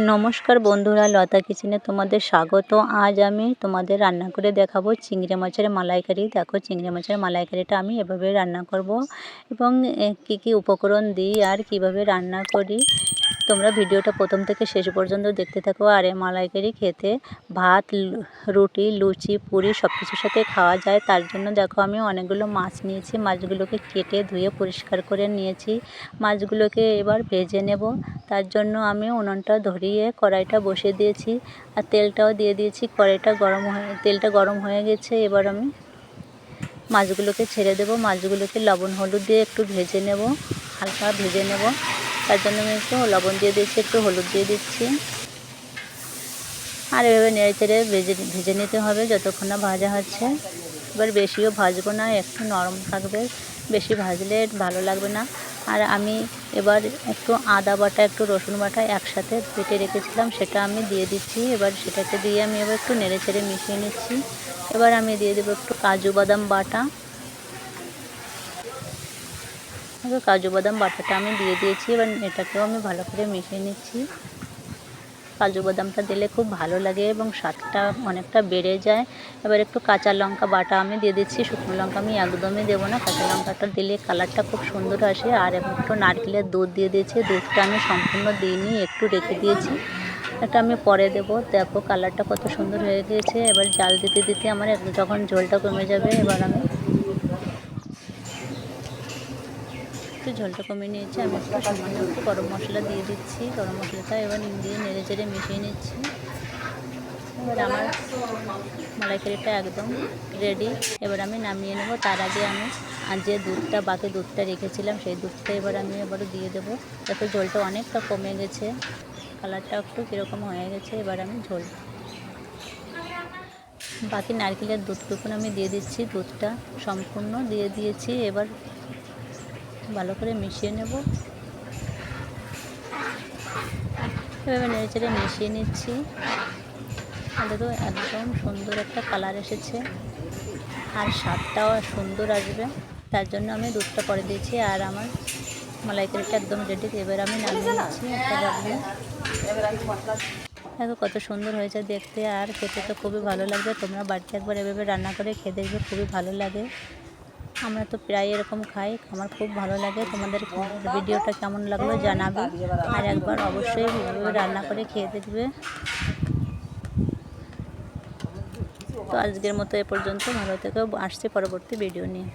নমস্কার বন্ধুরা, লতা কিচেনে তোমাদের স্বাগত। আজ আমি তোমাদের রান্না করে দেখাবো চিংড়ি মাছের মালাইকারি। দেখো, চিংড়ি মাছের মালাইকারিটা আমি এভাবে রান্না করব এবং কি কি উপকরণ দিই আর কীভাবে রান্না করি। তোমরা ভিডিওটা প্রথম থেকে শেষ পর্যন্ত দেখতে থাকো, আর এই মালাইকারি খেতে ভাত রুটি, লুচি, পুরি সব কিছুর সাথে খাওয়া যায়। তার জন্য দেখো আমি অনেকগুলো মাছ নিয়েছি, মাছগুলোকে কেটে ধুয়ে পরিষ্কার করে নিয়েছি। মাছগুলোকে এবার ভেজে নেব। তার জন্য আমি উনুনটা ধরিয়ে কড়াইটা বসিয়ে দিয়েছি, আর তেলটাও দিয়ে দিয়েছি। কড়াইটা গরম হয়ে, তেলটা গরম হয়ে গেছে, এবার আমি মাছগুলোকে ছেড়ে দেবো। মাছগুলোকে লবণ, হলুদ দিয়ে একটু ভেজে নেব, হালকা ভেজে নেব। তার জন্য আমি একটু লবণ দিয়ে দিচ্ছি একটু হলুদ দিয়ে দিচ্ছি। আর এভাবে নেড়ে চেড়ে ভেজে ভেজে নিতে হবে যতক্ষণ না ভাজা হচ্ছে। এবার বেশিও ভাজবো না, একটু নরম থাকবে। বেশি ভাজলে ভালো লাগবে না। আর আমি এবার একটু আদা বাটা, একটু রসুন বাটা একসাথে বেটে রেখেছিলাম, সেটা আমি দিয়ে দিচ্ছি। এবার সেটাকে দিয়ে আমি এবার একটু নেড়ে চেড়ে মিশিয়ে নিচ্ছি। এবার আমি দিয়ে দেবো একটু কাজু বাদাম বাটা। কাজু বাদাম, বাটাটা আমি দিয়ে দিয়েছি, এবার এটাকেও আমি ভালো করে মিশিয়ে নিচ্ছি। কাজু বাদামটা দিলে খুব ভালো লাগে এবং স্বাদটা অনেকটা বেড়ে যায়। এবার একটু কাঁচা লঙ্কা বাটা আমি দিয়ে দিচ্ছি, শুকনো লঙ্কা আমি একদমই দেবো না, কাঁচা লঙ্কাটা দিলে কালারটা খুব সুন্দর আসে। আর একটু নারকেলের দুধ দিয়ে দিয়েছি, দুধটা আমি সম্পূর্ণ দিইনি, একটু রেখে দিয়েছি। এটা আমি পরে দেবো। দেখো কালারটা কত সুন্দর হয়ে গিয়েছে। এবার জাল দিতে দিতে আমার যখন ঝোলটা কমে যাবে, এবার আমি একটু ঝোলটা কমিয়ে নিয়েছি আমি একটু সামান্য একটু গরম মশলা দিয়ে দিচ্ছি। গরম মশলাটা এবার দিয়ে নেড়ে চেড়ে মিশিয়ে নিচ্ছি। আমার মালাইকারিটা একদম রেডি এবার আমি নামিয়ে নেব। তার আগে আমি আর যে দুধটা, বাকি দুধটা রেখেছিলাম, সেই দুধটা এবার আমি এবারও দিয়ে দেবো। যাতে ঝোলটা অনেকটা কমে গেছে। কালারটা একটু কীরকম হয়ে গেছে, এবার আমি ঝোল। বাকি নারকেলের দুধটুকুন আমি দিয়ে দিচ্ছি। দুধটা সম্পূর্ণ দিয়ে দিয়েছি। এবার ভালো করে মিশিয়ে নেব। এভাবে নেড়ে চেড়ে মিশিয়ে নিচ্ছি। দেখো একদম সুন্দর একটা কালার এসেছে। আর স্বাদটাও সুন্দর আসবে। তার জন্য আমি দুধটা পরে দিয়েছি আর আমার মালাইকারিটা একদম রেডি এবার আমি নামিয়ে নিচ্ছি একটা দেখো কত সুন্দর হয়েছে দেখতে। আর খেতে তো খুবই ভালো লাগবে। তোমরা বাড়িতে একবার এভাবে রান্না করে খেয়ে দেখবে, খুবই ভালো লাগে। আমরা তো প্রায় এরকম খাই, আমার খুব ভালো লাগে। তোমাদের ভিডিওটা কেমন লাগল জানাবে। আর একবার অবশ্যই রান্না করে খেয়ে দেখবে। তো আজকের মতো এ পর্যন্ত। ভালো থেকেও আসছে পরবর্তী ভিডিও নিয়ে।